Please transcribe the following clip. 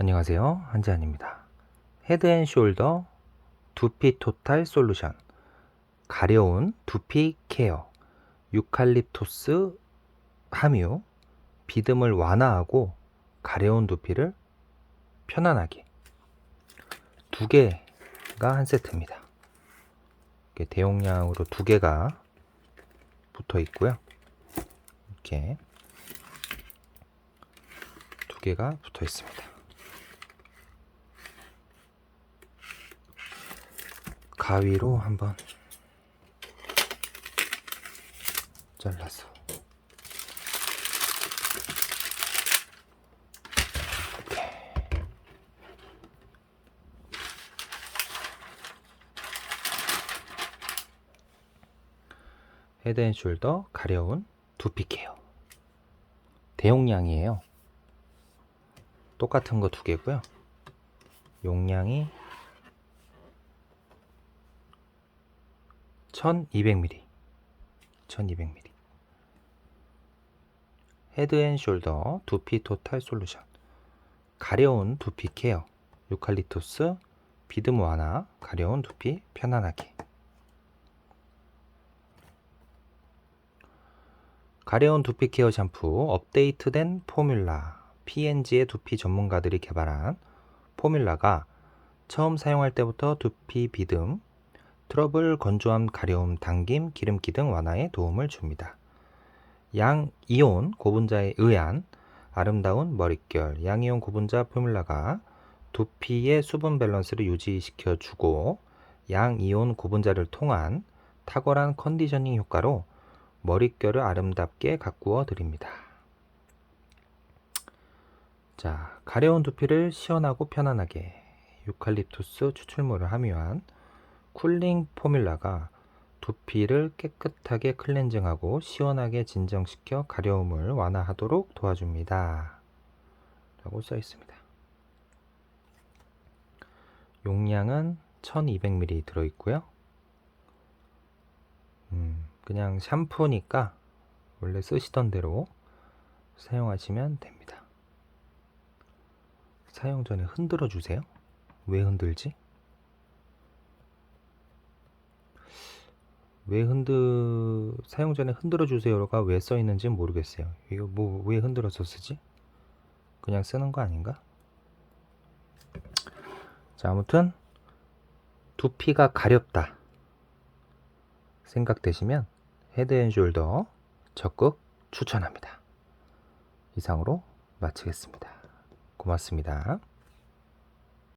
안녕하세요. 한지안입니다. 헤드앤숄더 두피 토탈 솔루션 가려운 두피 케어 유칼립토스 함유 비듬을 완화하고 가려운 두피를 편안하게 두 개가 한 세트입니다. 이렇게 대용량으로 두 개가 붙어 있고요. 이렇게 두 개가 붙어 있습니다. 가위로 한번 잘라서. 헤드앤숄더 가려운 두피 케어. 대용량이에요. 똑같은 거 두 개고요. 용량이 1200ml 1200ml 헤드앤숄더 두피 토탈 솔루션 가려운 두피 케어. 유칼립투스 비듬 완화 가려운 두피 편안하게. 가려운 두피 케어 샴푸 업데이트된 포뮬라 P&G의 두피 전문가들이 개발한 포뮬라가 처음 사용할 때부터 두피 비듬 트러블, 건조함, 가려움, 당김, 기름기 등 완화에 도움을 줍니다. 양 이온 고분자에 의한 아름다운 머릿결 양이온 고분자 포뮬라가 두피의 수분 밸런스를 유지시켜 주고 양이온 고분자를 통한 탁월한 컨디셔닝 효과로 머릿결을 아름답게 가꾸어 드립니다. 자, 가려운 두피를 시원하고 편안하게 유칼립투스 추출물을 함유한 쿨링 포뮬라가 두피를 깨끗하게 클렌징하고 시원하게 진정시켜 가려움을 완화하도록 도와줍니다. 라고 써 있습니다. 용량은 1200ml 들어있고요. 음, 그냥 샴푸니까 원래 쓰시던 대로 사용하시면 됩니다. 사용 전에 흔들어 주세요. 왜 흔들지? 왜 흔들 사용 전에 흔들어 주세요가 왜 써 있는지 모르겠어요. 이거 뭐 왜 흔들어서 쓰지? 그냥 쓰는 거 아닌가? 자, 아무튼 두피가 가렵다 생각되시면 헤드앤숄더 적극 추천합니다. 이상으로 마치겠습니다. 고맙습니다.